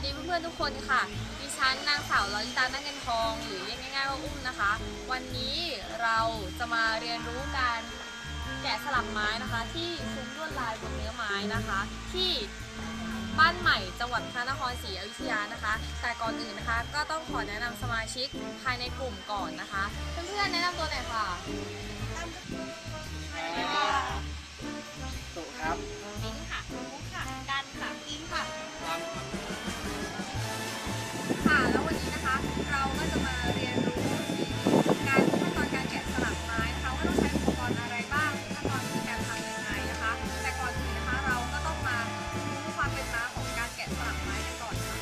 สดีเพื่อนๆทุกคนค่ะ ดิฉันนางสาวลอลิตานั่งเงินทองหรือเรียกง่ายๆว่าอุ้มนะคะ วันนี้เราจะมาเรียนรู้การแกะสลักไม้นะคะ ที่ซุ้มลวดลายบนเนื้อไม้นะคะ ที่บ้านใหม่จังหวัดพระนครศรีอยุธยานะคะ แต่ก่อนอื่นนะคะ ก็ต้องขอแนะนำสมาชิกภายในกลุ่มก่อนนะคะ เพื่อนๆแนะนำตัวหน่อยค่ะสุครับ ค่ะแล้ววันนี้นะคะเราก็จะมาเรียนรู้ถึงการขั้นตอนการแกะสลักไม้นะคะว่าต้องใช้อุปกรณ์อะไรบ้างขั้นตอนวิธีการทำยังไงนะคะ แต่ก่อนอื่นนะคะเราก็ต้องมารู้ความเป็นมาของการแกะสลักไม้กันก่อนค่ะ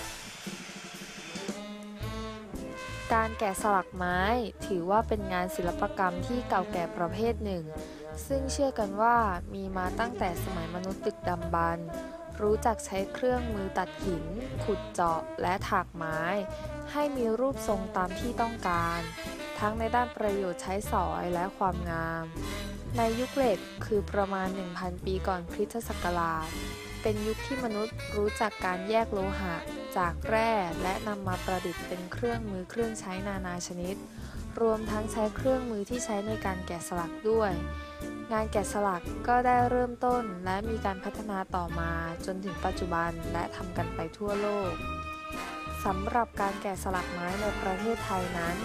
การแกะสลักไม้ถือว่าเป็นงานศิลปกรรมที่เก่าแก่ประเภทหนึ่ง ซึ่งเชื่อกันว่ามีมาตั้งแต่สมัยมนุษย์ตึกดำบรรพ์ รู้จักใช้เครื่องมือตัดหิน ขุดเจาะและถากไม้ ให้มีรูปทรงตามที่ต้องการ ทั้งในด้านประโยชน์ใช้สอยและความงาม ในยุคเหล็กคือประมาณ 1,000 ปีก่อนคริสตศักราช เป็นยุคที่มนุษย์รู้จักการแยกโลหะ จากแร่และนำมาประดิษฐ์เป็นเครื่องมือเครื่องใช้นานาชนิด รวมทั้งใช้เครื่องมือที่ใช้ในการแกะสลักด้วย งานแกะสลักก็ได้เริ่มต้นและมีการพัฒนาต่อมาจนถึงปัจจุบันและทำกันไปทั่วโลกสำหรับการแกะสลักไม้ในประเทศไทยนั้น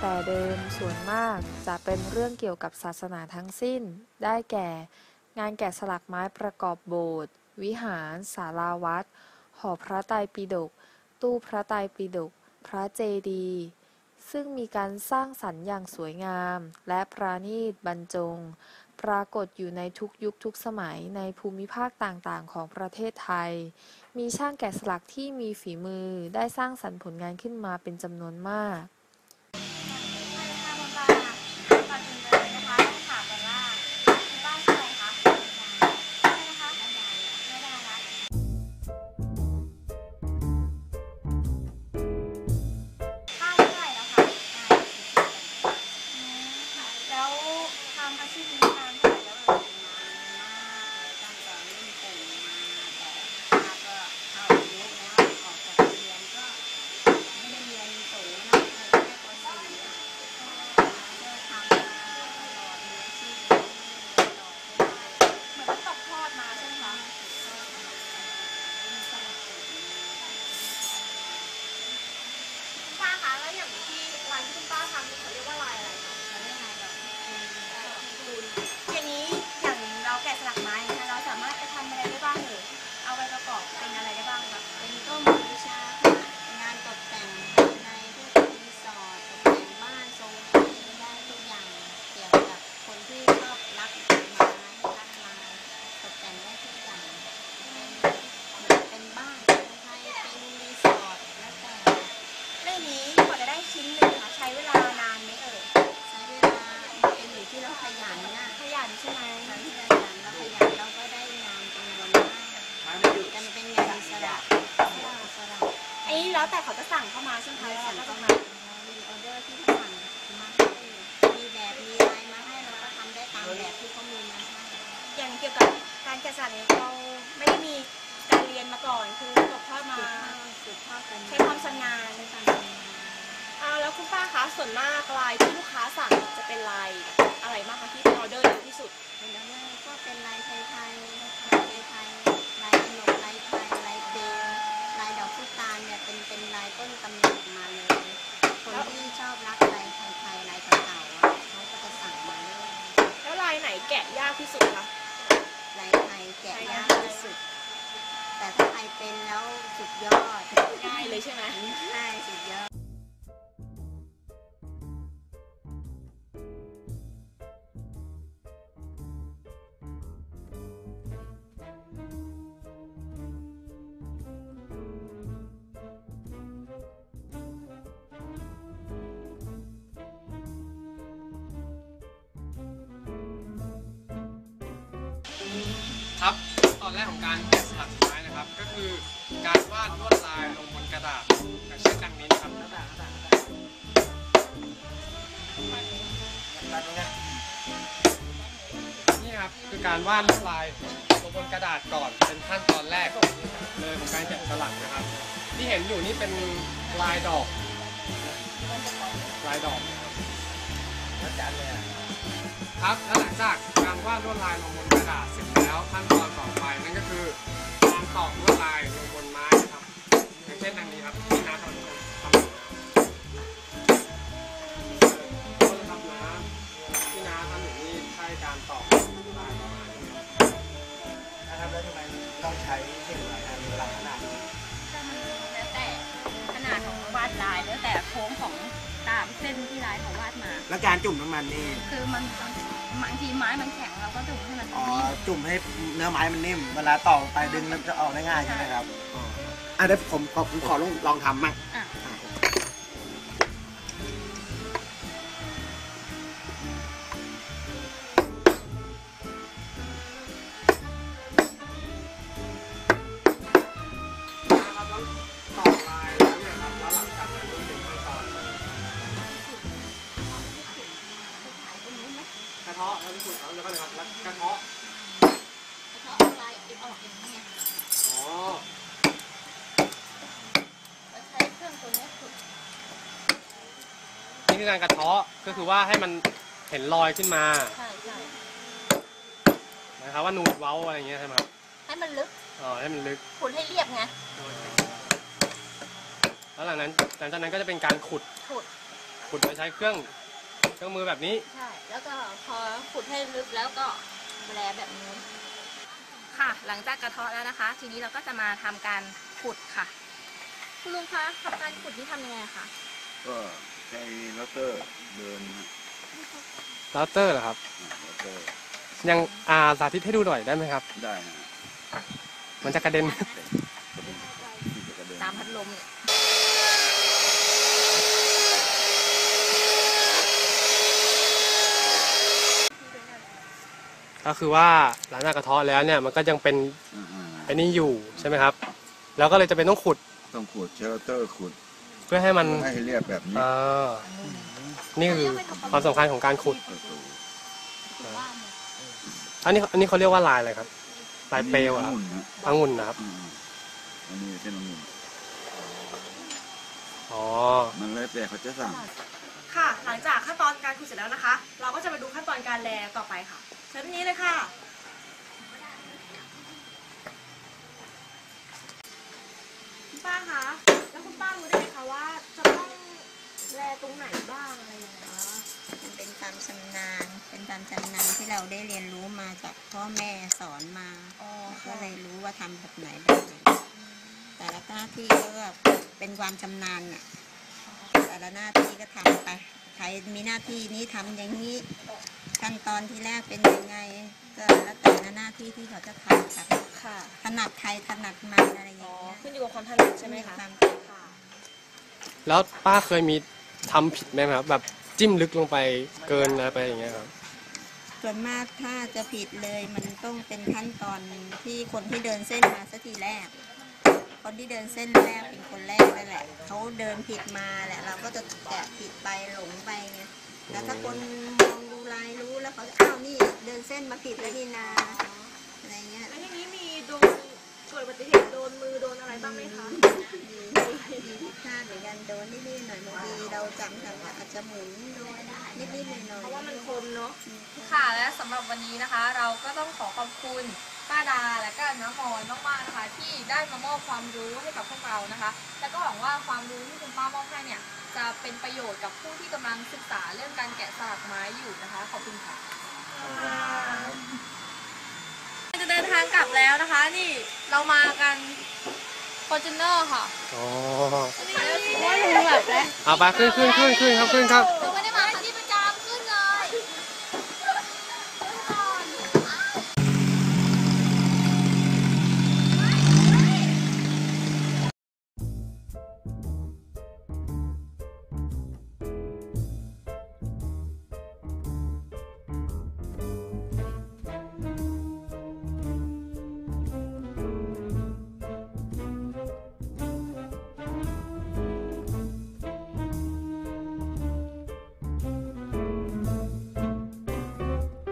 แต่เดิมส่วนมากจะเป็นเรื่องเกี่ยวกับศาสนาทั้งสิ้น ได้แก่ งานแกะสลักไม้ประกอบโบสถ์วิหารศาลาวัดหอพระไตรปิฎกตู้พระไตรปิฎกพระเจดีย์ซึ่งมีการสร้างสรรค์อย่างสวยงาม และปราณีตบรรจง ปรากฏอยู่ในทุกยุคทุกสมัยในภูมิภาคต่างๆ ของประเทศไทย มีช่างแกะสลักที่มีฝีมือได้สร้างสรรค์ผลงานขึ้นมาเป็นจำนวนมาก ก่อนอื่นเลยนะคะต้องถามก่อนว่าคุณป้าชื่ออะไรคะอะไรนะคะไม่ได้ละป้าชื่ออะไรแล้วคะแล้วทำอาชีพนี้นานเท่าไหร่แล้วเอ่ย ตั้งแต่รุ่นปู่มาแต่ป้าก็เข้าอายุแล้วออกจากเรียนก็ไม่ได้เรียนสูงนะเลยแค่ป .4 อะก็ทำมาตลอดมีอาชีพนี้เรียนต่อไป เหมือนว่าตกทอดมาใช่ไหมคะป้าคะแล้วอย่างที่ร้านที่คุณป้าทำนี่เขาเรียกว่าลายอะไรคะ เขาเรียกอะไรดอกคูณ อย่างนี้อย่างเราแกะสลักไม้นะคะเราสามารถไปทำอะไรได้บ้างหรือเอาไปประกอบเป็นอะไรได้บ้างคะ เป็นก็มือชาค่ะงานตกแต่งในพวกรีสอร์ทตกแต่งบ้านทรงไทยได้ทุกอย่างเกี่ยวกับคนที่ชอบรักไม้รักไม้ตกแต่งได้ทุกอย่าง เป็นบ้านเป็นไทยเป็นรีสอร์ทแล้วแต่ เรื่องนี้กว่าจะได้ชิ้นหนึ่งค่ะใช้เวลานานไหมเอ่ย ใช้เวลาเป็นอยู่ที่เราขยันนะ ขยันใช่ไหม เราที่ขยันเราขยันเราก็ได้งานจำนวนมาก ไม้ไม่หยุด กันเป็นงานอิสระอิสระ อั นี้แล้วแต่เขาจะสั่งเข้ามาใช่ไหมใครคะสั่งแล้วก็เข้ามามีออเดอร์ที่เขาสั่งมาให้มีแบบมีลายมาให้เราก็ทำได้ตามแบบที่เขามีมาให้อย่างเกี่ยวกับการแกะสลักเนี่ยเราไม่ได้มีการเรียนมาก่อนคือตกทอดมาสืบทอดกันใช้ความชำนาญใช้ความชำนาญอ่าแล้วคุณป้าคะส่วนมากลายที่ลูกค้าสั่งจะเป็นลายากที่สุดคะลายไทยแกะยากที่สุด แต่ถ้าใครเป็นแล้วสุดยอด ง่ายเลยใช่ไหมใช่สุดยอด ตอนแรกของการแกะสลักไม้นะครับ ก็คือการวาดลวดลายลงบนกระดาษอย่างเช่นดังนี้นะครับนี่ครับคือการวาดลวดลายลงบนกระดาษก่อนเป็นขั้นตอนแรกเลยของการแกะสลักนะครับ ที่เห็นอยู่นี่เป็นลายดอก ลายดอกครับแล้วหลังจากการวาดลวดลายลงบนกระดาษเสร็จแล้ว ลายแล้วแต่โค้งของตามเส้นที่ลายเขาวาดมา แล้วการจุ่มน้ำมันนี่คือมันบางทีไม้มันแข็งเราก็จุ่มให้มันอ๋อนิ่มจุ่มให้เนื้อไม้มันนิ่ม เวลาต่อไปดึงมันจะออกได้ง่ายใช่ไหมครับอ๋ออะเดี๋ยวผมขอผมขอลองลองทำมั่ง ออกอย่างนี้ไงอ๋อแล้วใช้เครื่องตัวนี้ขุดนี่คือการกระเทาะก็คือว่าให้มันเห็นรอยขึ้นมาใช่ใช่นะครับว่านูนเว้าอะไรอย่างเงี้ยใช่ไหมครับให้มันลึกอ๋อให้มันลึก ขุดให้เรียบไงแล้วหลังนั้นหลังจากนั้นก็จะเป็นการขุดขุดขุดโดยใช้เครื่องเครื่องมือแบบนี้ ใช่ แล้วก็พอขุดให้ลึกแล้วก็แปลแบบนู้น ค่ะ หลังจากกระเทาะแล้วนะคะ ทีนี้เราก็จะมาทำการขุดค่ะ คุณลุงคะทำการขุดนี่ทำยังไงคะก็ใช้ลอตเตอร์เดินนะเราเตอร์เหรอครับ ลอตเตอร์ยังอาสาธิตให้ดูหน่อยได้ไหมครับ ได้นะมันจะกระเด็นกระเด็นที่จะกระเด็น ตามพัดลมเนี่ย ก็คือว่าหลังจากกระเทาะแล้วเนี่ยมันก็ยังเป็นอ่าไอ้นี่อยู่ใช่ไหมครับ แล้วก็เลยจะเป็นต้องขุดๆต้องขุดใช้ลอตเตอร์ขุด เพื่อให้มันให้เรียบแบบนี้อ่านี่คือความสำคัญของการขุดประตูบ้านเนี่ยอันนี้อันนี้เขาเรียกว่าลายอะไรครับ ลายเปลวเหรอะองุ่นนะองุ่นนะครับอืมอันนี้เป็นองุ่นอ๋อ มันแล้วแต่เขาจะสั่งค่ะ หลังจากขั้นตอนการขุดเสร็จแล้วนะคะ เราก็จะมาดูขั้นตอนการแลต่อไปค่ะ เชิญนี้เลยค่ะคุณป้าคะ แล้วคุณป้ารู้ได้ไหมคะว่าจะต้องแลตรงไหนบ้างอะไรอย่างเงี้ยมันเป็นความชำนาญ เป็นความชำนาญที่เราได้เรียนรู้มาจากพ่อแม่สอนมาอ๋อก็ค่ะเลยรู้ว่าทำแบบไหนแบบไหนแต่ละหน้าที่ก็เป็นความชำนาญน่ะแต่ละหน้าที่ก็ทำไปใครมีหน้าที่นี้ทำอย่างนี้ ขั้นตอนที่แรกเป็นยังไง ก็แล้วแต่ละหน้าที่ที่เขาจะทำค่ะค่ะถนัดใครถนัดมันอะไรอย่างอ๋อเงี้ยขึ้นอยู่กับความถนัดใช่ไหมคะวามค่ะแล้วป้าเคยมีทำผิดไหมครับ แบบจิ้มลึกลงไปเกินอะไรไปอย่างเงี้ยครับ ส่วนมากถ้าจะผิดเลยมันต้องเป็นขั้นตอนที่คนที่เดินเส้นมาสักทีแรก คนที่เดินเส้นแรกเป็นคนแรกนั่นแหละเขาเดินผิดมาแหละ เราก็จะแกะผิดไปหลงไปไง แต่ถ้าคนมองดูลายรู้แล้วเขาจะอ้าวนี่เดินเส้นมาผิดแล้วนี่นาอะไรเงี้ยแล้วทีนี้มีโดนเกิดอุบัติเหตุโดนมือโดนอะไรบ้างไหมคะมีมีผิดพลาดเหมือนกันโดนนิดๆหน่อยๆบางทีเราจำทำอาจจะหมุนโดนนิดๆหน่อยๆเพราะว่ามันคมเนาะอืมค่ะ และสำหรับวันนี้นะคะ เราก็ต้องขอขอบคุณ ป้าดาและก็น้ามอนมากๆนะคะ ที่ได้มามอบความรู้ให้กับพวกเรานะคะ แล้วก็หวังว่าความรู้ที่คุณป้ามอบให้เนี่ยจะเป็นประโยชน์กับผู้ที่กำลังศึกษาเรื่องการแกะสลักไม้อยู่นะคะ ขอบคุณค่ะจะเดินทางกลับแล้วนะคะ นี่เรามากันฟอร์จูเนอร์ค่ะอ๋อว่าลุงแบบแล้วเอาไปขึ้นขึ้นขึ้นขึ้นครับขึ้นครับ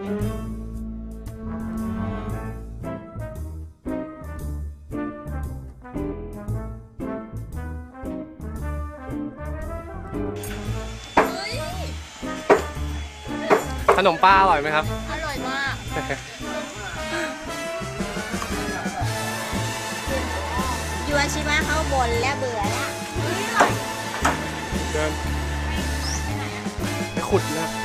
ขนมป้าอร่อยไหมครับ อร่อยมาก ยูอาชิมะเขาบนและเบื่อแล้วเดินไปขุดนะ